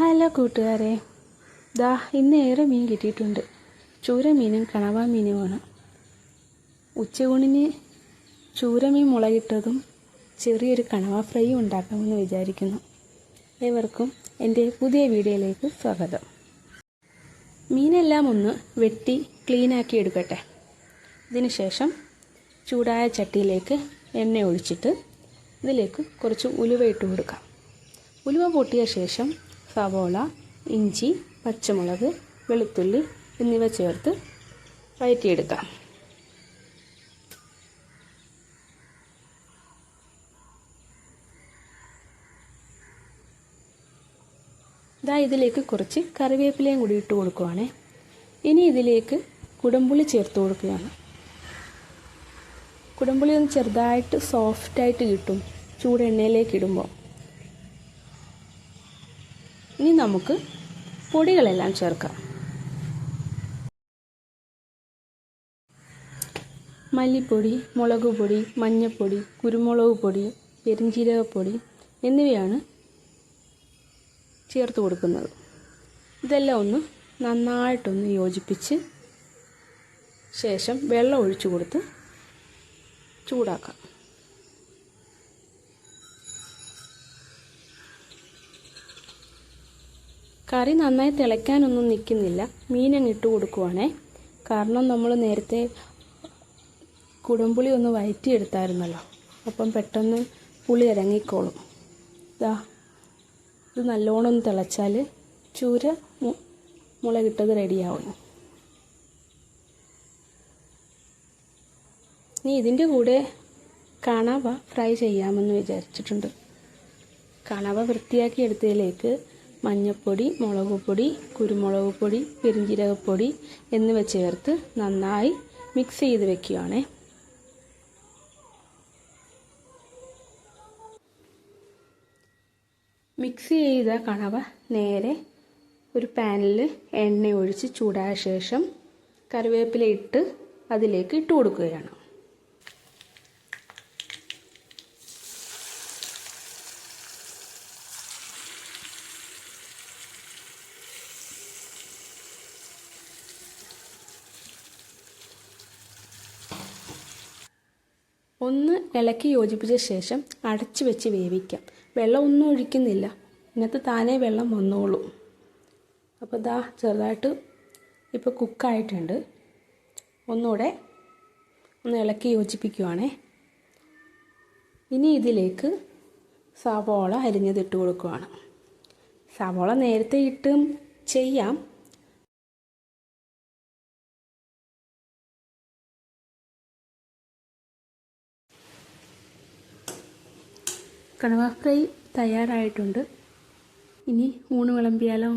Hello കൂട്ടുകാരെ. ദാ ഇന്ന് ഏറെ മീൻ കിട്ടിയിട്ടുണ്ട്. ചൂര മീനും കണവ മീനുമാണ് ഉച്ചയൂണിന് ചൂരമീൻ മുളകിട്ടതും ചെറിയൊരു കണവ ഫ്രൈ ഉണ്ടാക്കാമെന്ന് വിചാരിക്കുന്നു. ഏവർക്കും എന്റെ പുതിയ വീഡിയോയിലേക്ക് സ്വാഗതം. മീനെല്ലാം ഒന്ന് വെട്ടി ക്ലീനാക്കി എടുക്കട്ടെ. ഇതിന് ശേഷം ചൂടായ ചട്ടിയിലേക്ക് എണ്ണ ഒഴിച്ചിട്ട് ഇതിലേക്ക് കുറച്ച് ഉലുവ ഇട്ട് കൊടുക്കാം. ഉലുവ പൊട്ടിയ ശേഷം സവോള ഇഞ്ചി പച്ചമുളക് വെളുത്തുള്ളി എന്നിവ ചേർത്ത് വഴറ്റിയെടുക്കാം ഇതാ ഇതിലേക്ക് കുറച്ച് കറിവേപ്പിലയും കൂടി ഇട്ട് കൊടുക്കുവാണേ. ഇനി ഇതിലേക്ക് കുടമ്പുളി ചേർത്ത് കൊടുക്കുകയാണ്. കുടമ്പുളി ഒന്ന് ചെറുതായിട്ട് സോഫ്റ്റായിട്ട് കിട്ടും. ചൂട് എണ്ണയിലേക്ക് ഇടുമ്പോൾ ഇനി നമുക്ക് പൊടികളെല്ലാം ചേർക്കാം. മല്ലിപ്പൊടി മുളക് പൊടി മഞ്ഞൾപ്പൊടി കുരുമുളക് പൊടി പെരിഞ്ജീരകപ്പൊടി എന്നിവയാണ് ചേർത്ത് കൊടുക്കുന്നത്. ഇതെല്ലാം ഒന്ന് നന്നായിട്ടൊന്ന് യോജിപ്പിച്ച് ശേഷം വെള്ളം ഒഴിച്ചു കൊടുത്ത് ചൂടാക്കാം. കറി നന്നായി തിളയ്ക്കാനൊന്നും നിൽക്കുന്നില്ല. മീനങ്ങ് ഇട്ട് കൊടുക്കുവാണേ. കാരണം നമ്മൾ നേരത്തെ കുടംപുളി ഒന്ന് വയറ്റിയെടുത്തായിരുന്നല്ലോ. അപ്പം പെട്ടെന്ന് പുളി ഇറങ്ങിക്കോളും. ഇതാ ഇത് നല്ലോണം തിളച്ചാൽ ചൂര മുളകിട്ടത് റെഡിയാവും. നീ ഇതിന്റെ കൂടെ കണവ ഫ്രൈ ചെയ്യാമെന്ന് വിചാരിച്ചിട്ടുണ്ട്. കണവ വൃത്തിയാക്കി എടുത്തതിലേക്ക് മഞ്ഞൾപ്പൊടി മുളക് പൊടി കുരുമുളക് പൊടി പെരിഞ്ജീരകപ്പൊടി എന്നിവ ചേർത്ത് നന്നായി മിക്സ് ചെയ്ത് വെക്കുകയാണേ. മിക്സ് ചെയ്ത കണവ നേരെ ഒരു പാനിൽ എണ്ണ ഒഴിച്ച് ചൂടായ ശേഷം കറിവേപ്പില ഇട്ട് അതിലേക്ക് ഇട്ട് കൊടുക്കുകയാണ്. ഒന്ന് ഇളക്കി യോജിപ്പിച്ച ശേഷം അടച്ചു വെച്ച് വേവിക്കാം. വെള്ളം ഒന്നും ഒഴിക്കുന്നില്ല. ഇന്നത്തെ താനേ വെള്ളം വന്നോളൂ. അപ്പോൾ ഇതാ ചെറുതായിട്ട് ഇപ്പോൾ കുക്കായിട്ടുണ്ട്. ഒന്നുകൂടെ ഒന്ന് ഇളക്കി യോജിപ്പിക്കുവാണേ. ഇനി ഇതിലേക്ക് സവോള അരിഞ്ഞതിട്ട് കൊടുക്കുവാണ്. സവോള നേരത്തെ ഇട്ടും ചെയ്യാം. കണവ ഫ്രൈ തയ്യാറായിട്ടുണ്ട്. ഇനി ഊണ് വിളമ്പിയാലോ?